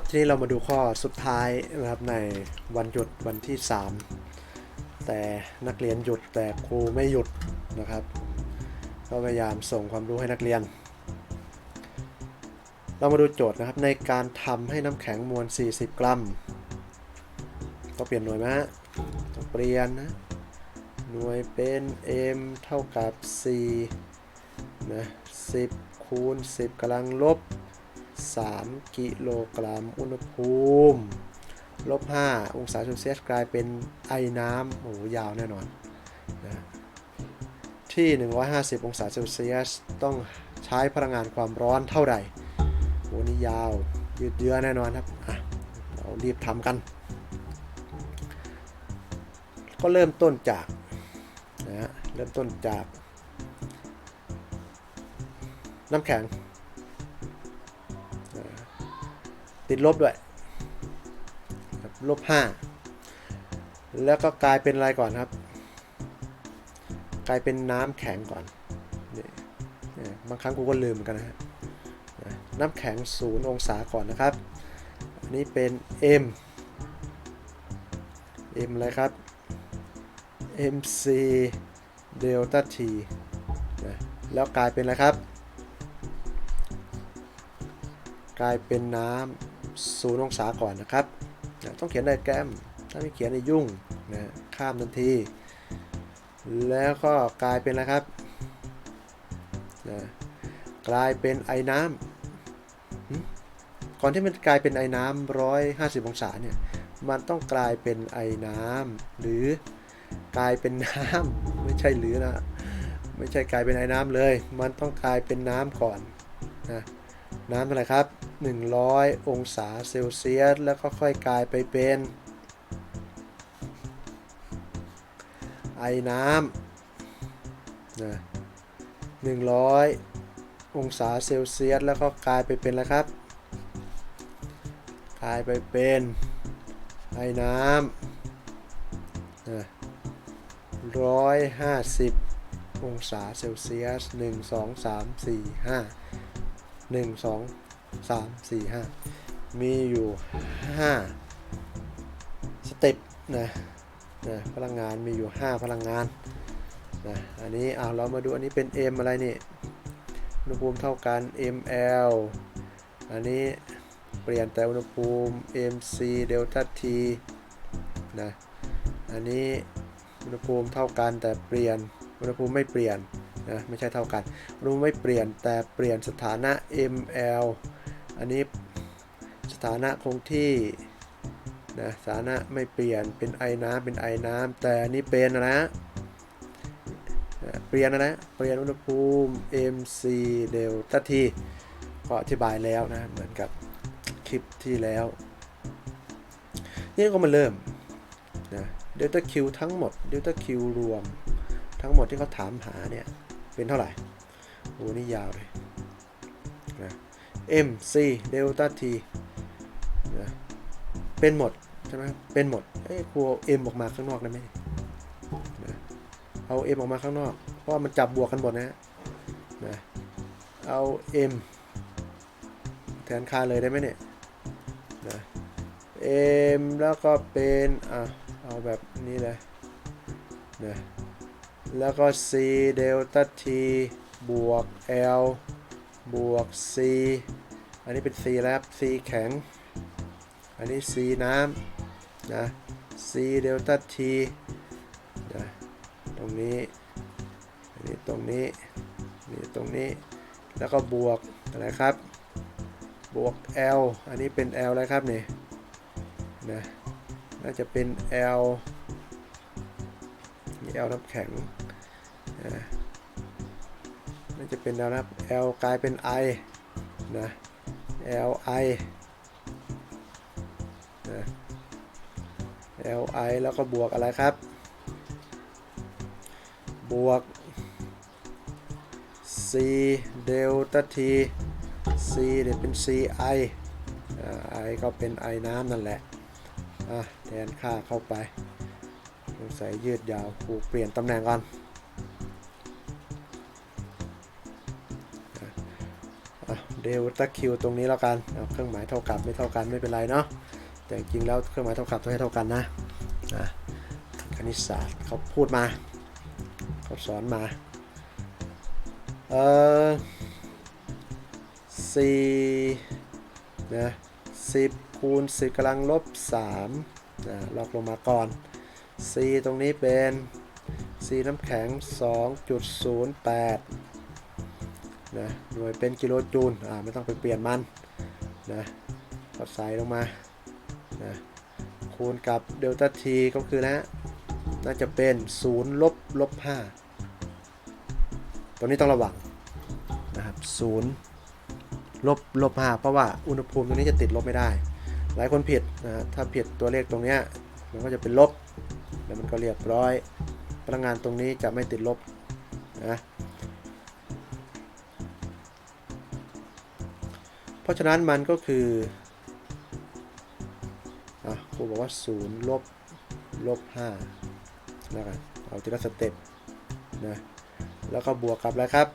ครับทีนี้เรามาดูข้อสุดท้ายนะครับในวันหยุดวันที่ 3 แต่นักเรียนหยุดแต่ครูไม่หยุดนะครับ ก็พยายามส่งความรู้ให้นักเรียน เรามาดูโจทย์นะครับในการทำให้น้ำแข็งมวล 40 กรัมต้องเปลี่ยนหน่วยไหมฮะต้องเปลี่ยนนะหน่วยเป็น m เท่ากับ4นะ10คูณ10กำลังลบ 3 กิโลกรัม อุณหภูมิลบ5องศาเซลเซียสกลายเป็นไอน้ำโอ้ยาวแน่นอนนะที่ 150 องศาเซลเซียส ต้องใช้พลังงานความร้อนเท่าไหร่โอ้นี่ยาว ยืดเยื้อแน่นอนครับอะเรารีบทำกัน ก็เริ่มต้นจากนะเริ่มต้นจาก น้ำแข็ง ติดลบด้วยลบห้าแล้วก็กลายเป็นอะไรก่อนครับ กลายเป็นน้ำแข็งก่อนนี่บางครั้งกูก็ลืมเหมือนกันนะฮะน้ำแข็งศูนย์องศาก่อนนะครับ อันนี้เป็น M M อะไรครับ MC delta T นะแล้วกลายเป็นอะไรครับ กลายเป็นน้ำ ศูนย์องศาก่อนนะครับต้องเขียนไดแกรม ถ้าไม่เขียนในยุ่งนะข้ามทันที แล้วก็กลายเป็นอะไรครับนะกลายเป็นไอ้น้ำก่อนที่มันกลายเป็นไอ้น้ำร้อยห้าสิบองศาเนี่ยมันต้องกลายเป็นไอ้น้ำหรือกลายเป็นน้ำไม่ใช่หรือนะไม่ใช่กลายเป็นไอ้น้ำเลย มันต้องกลายเป็นน้ำก่อนนะน้ำเท่าไรครับ 100 องศาเซลเซียส แล้วก็ค่อยกลายไปเป็น ไอ้น้ำนะ100 องศาเซลเซียส แล้วก็กลายไปเป็นอะไรครับ กลายไปเป็น ไอ้น้ำนะร้อยห้าสิบองศาเซลเซียสหนึ่งสองสาม สามสี่ห้ามีอยู่ห้าสเต็ปนะนะพลังงานมีอยู่ห้าพลังงานนะอันนี้เอาเรามาดูอันนี้เป็น M อะไรนี่อุณหภูมิเท่ากัน ml อันนี้เปลี่ยนแต่อุณหภูมิ mc delta t นะอันนี้อุณหภูมิเท่ากันแต่เปลี่ยนอุณหภูมิไม่เปลี่ยนนะไม่ใช่เท่ากันอุณหภูมิไม่เปลี่ยนแต่เปลี่ยนสถานะ ml อันนี้สถานะคงที่นะสถานะไม่เปลี่ยนเป็นไอน้ำเป็นไอน้ำแต่อันนี้เป็นนะนะเปลี่ยนนะนะเปลี่ยนอุณหภูมิ mc delta t ก็อธิบายแล้วนะ เหมือนกับคลิปที่แล้ว นี่ก็มาเริ่มนะ delta q ทั้งหมด delta q รวม ทั้งหมดที่เขาถามหาเนี่ย เป็นเท่าไหร่โอ้นี่ยาวเลยนะ m c delta t เป็นหมด ใช่ไหมเป็นหมดเอ้ยครูเอา m ออกมาข้างนอกได้ไหมนะเอา m ออกมาข้างนอก เพราะมันจับบวกกันหมดนะฮะนะเอา m แทนค่าเลยได้ไหมเนี่ยนะ m แล้วก็เป็นอะเอาแบบนี้เลยนะแล้วก็ c เดลต้า t บวก l บวก c อันนี้เป็น c แล้วครับ c แข็ง อันนี้ c น้ำนะ c เดลต้า t นะตรงนี้ อันนี้ตรงนี้ นี่ตรงนี้ แล้วก็บวกอะไรครับ บวก l อันนี้เป็น l อะไรครับนี่นะน่าจะเป็น L นี่ L น้ำแข็งอ่าน่าจะเป็น L นะครับ L กลายเป็น I นะ L I L I แล้วก็บวกอะไรครับ บวก C delta T C เนี่ยวเป็น C I อ่า I ก็เป็น I น้ำนั่นแหละอะแทนค่าเข้าไปสงสัยยืดยาวครูเปลี่ยนตำแหน่งก่อน เดลต้าคิวตรงนี้แล้วกันเอาเครื่องหมายเท่ากับไม่เท่ากันไม่เป็นไรเนาะแต่จริงแล้วเครื่องหมายเท่ากับต้องให้เท่ากันนะนะคณิตศาสตร์เขาพูดมาเขาสอนมาเออสี่นะสิบคูณสิบกำลังลบสามนะลอกลงมาก่อน c ตรงนี้เป็น c น้ำแข็ง 2.08 นะหน่วยเป็นกิโลจูลอ่าไม่ต้องไปเปลี่ยนมันนะก็ใส่ลงมานะคูณกับเดลต้า t ก็คือนะ น่าจะเป็น0ลบลบ5ตัวนี้ต้องระวังนะครับ0ลบลบ5เพราะว่าอุณหภูมิตรงนี้จะติดลบไม่ได้ หลายคนผิดนะถ้าผิดตัวเลขตรงนี้มันก็จะเป็นลบ แล้วมันก็เรียบร้อยพลังงานตรงนี้จะไม่ติดลบนะ ราะฉะนั้นมันก็คืออะครูบอกว่า0ลบลบ5แล้วกันเอาทีละสเต็ปนะแล้วก็บวกกับอะไรครับ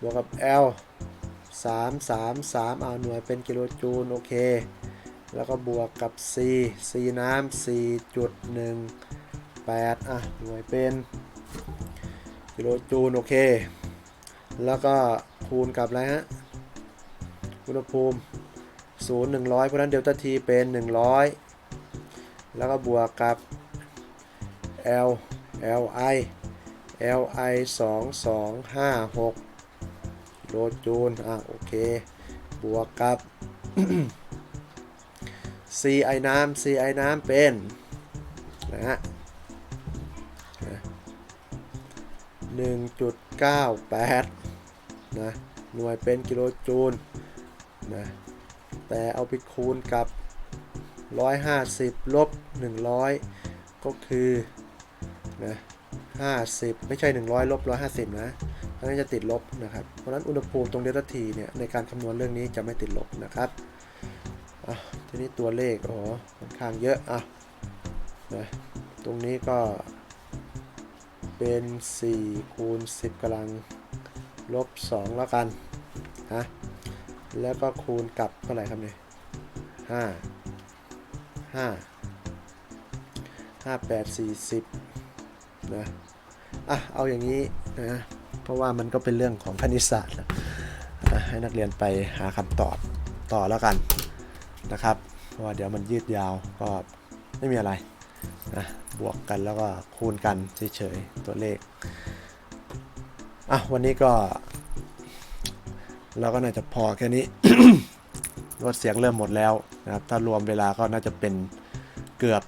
บวกกับ L 3 3 3 เอาหน่วยเป็นกิโลจูลโอเค แล้วก็บวกกับ C C น้ำ4.18 อะ หน่วยเป็นกิโลจูลโอเค แล้วก็คูณกับอะไรฮะ อุณหภูมิ0 100 เพราะนั้นเดลต้า T เป็น 100 แล้วก็บวกกับ L Li Li 2 2 5 6กิโลจูลอะโอเค บวกกับ C ไอน้ำ C ไอน้ำเป็นนะฮะหนึ่งจุดเก้าแปดนะหน่วยเป็นกิโลจูล นะแต่เอาไปคูณกับ 150 ลบ 100 ก็คือนะ50 ไม่ใช่ 100 ลบ 150 นะเพราะนั้นจะติดลบนะครับ เพราะฉะนั้นอุณหภูมิตรงเดลต้าทีเนี่ยในการคำนวณเรื่องนี้จะไม่ติดลบนะครับอะทีนี้ตัวเลขอ๋อค่อนข้างเยอะอะนะตรงนี้ก็เป็น 4 คูณ 10กำลังลบ 2 แล้วกันฮะ แล้วก็คูณกับเท่าไหร่ครับเนี่ยห้าห้าห้าแปดสี่สิบนะอะเอาอย่างนี้นะเพราะว่ามันก็เป็นเรื่องของคณิตศาสตร์นะอะให้นักเรียนไปหาคำตอบต่อแล้วกันนะครับเพราะว่าเดี๋ยวมันยืดยาวก็ไม่มีอะไรนะบวกกันแล้วก็คูณกันเฉยๆตัวเลขอะวันนี้ก็ เราก็น่าจะพอแค่นี้รถเสียงเริ่มหมดแล้วนะครับ ถ้ารวมเวลาก็น่าจะเป็นเกือบ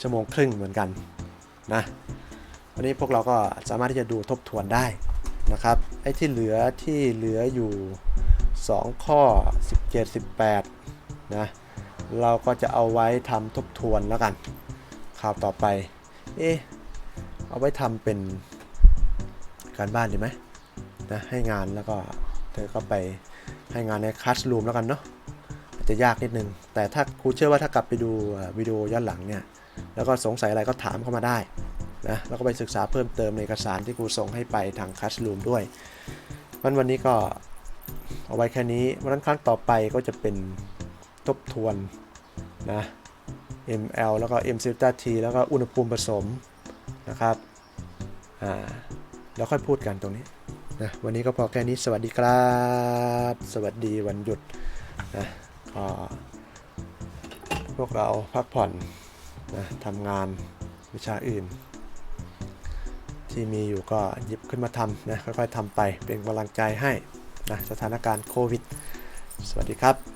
ชั่วโมงครึ่งเหมือนกันนะวันนี้พวกเราก็สามารถที่จะดูทบทวนได้นะครับ ไอ้ที่เหลือที่เหลืออยู่ 2 ข้อ 17 18 นะ เราก็จะเอาไว้ทำทบทวนแล้วกัน ข่าวต่อไป เอ๊ะ เอาไว้ทำเป็นการบ้านดีไหมนะ ให้งานแล้วก็ เธอก็ไปให้งานในคัสรูมแล้วกันเนาะอาจจะยากนิดนึง แต่ถ้าครูเชื่อว่าถ้ากลับไปดูวิดีโอย้อนหลังเนี่ย แล้วก็สงสัยอะไรก็ถามเข้ามาได้นะแล้วก็ไปศึกษาเพิ่มเติมในเอกสารที่ครูส่งให้ไปทางคัสรูมด้วยวันวันนี้ก็เอาไว้แค่นี้วันนั้นครั้งต่อไปก็จะเป็นทบทวนนะ ml แล้วก็ m c t t แล้วก็อุณหภูมิผสมนะครับ อ่า แล้วค่อยพูดกันตรงนี้ นะวันนี้ก็พอแค่นี้สวัสดีครับ สวัสดีวันหยุดนะก็พวกเราพักผ่อนนะทำงานวิชาอื่น ที่มีอยู่ก็หยิบขึ้นมาทำนะค่อยๆทำไปเป็นกำลังใจให้นะสถานการณ์โควิด สวัสดีครับ